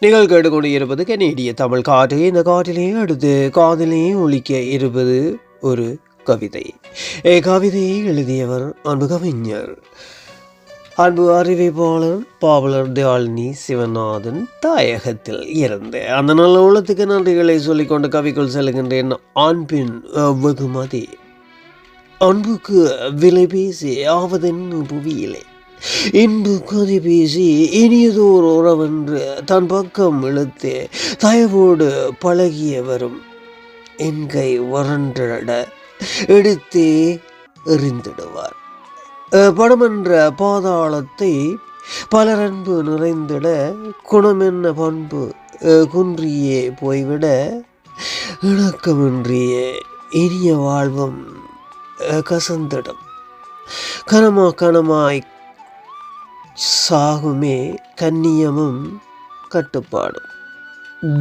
நீங்கள் கேட்டுக்கொண்டு இருப்பது கனேடிய தமிழ் காற்று. இந்த காட்டிலே அடுத்து காதலே ஒழிக்க இருப்பது ஒரு கவிதை. ஏ கவிதையை எழுதியவர் அன்பு கவிஞர். அன்பு அறிவிப்பாளர் பாவலர் தியாலினி சிவநாதன் தாயகத்தில் இருந்து அந்த நல்ல உள்ளத்துக்கு நன்றிகளை சொல்லிக்கொண்டு கவிக்குள் செல்கின்றேன். அன்பின் வெகுமதி. அன்புக்கு விலை பேசி ஆவதென் புவியிலே இன்பு கொதி பேசி இனியதோர் உறவென்று தன் பக்கம் இழுத்து தயவோடு பழகியவரும் என் கை வறண்டிட எடுத்தே எறிந்திடுவார். படமென்ற பாதாளத்தை பலரன்பு நிறைந்திட குணமென்ன பண்பு குன்றியே போய்விட இணக்கமின்றிய இனிய வாழ்வும் கசந்திடும். கனமா கனமாய் சாகுமே கண்ணியமும் கட்டுப்பாடும்.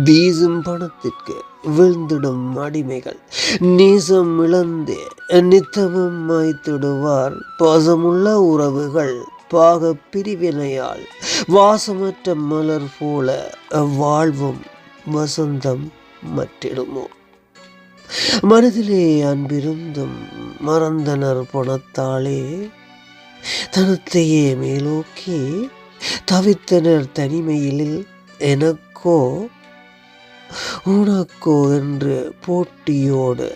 வீசும் பணத்திற்கு விழுந்திடும் அடிமைகள். நீசம் இழந்து நித்தமும் மாய்த்திடுவார். பாசமுள்ள உறவுகள் பாக பிரிவினையால் வாசமற்ற மலர் போல வாழ்வும் வசந்தம் மற்றிடுமோ? மனதிலே அன்பிருந்தும் மறந்தனர் பணத்தாலே தனத்தையே மேலோக்கி தவித்தனர் தனிமையில் எனக்கோ உனக்கோ என்று போட்டியோடு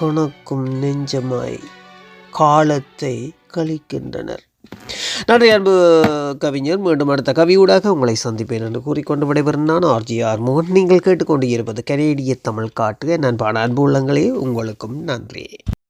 கணக்கும் நெஞ்சமாய் காலத்தை கழிக்கின்றனர். நன்றி அன்பு கவிஞர். மீண்டும் அடுத்த கவியூடாக உங்களை சந்திப்பேன் என்று கூறிக்கொண்டு விடைபெறும் நான் ஆர்ஜிஆர் மோகன். நீங்கள் கேட்டுக்கொண்டு இருப்பது கனேடிய தமிழ் காட்டு நண்பான அன்பு உள்ளங்களே உங்களுக்கும் நன்றி.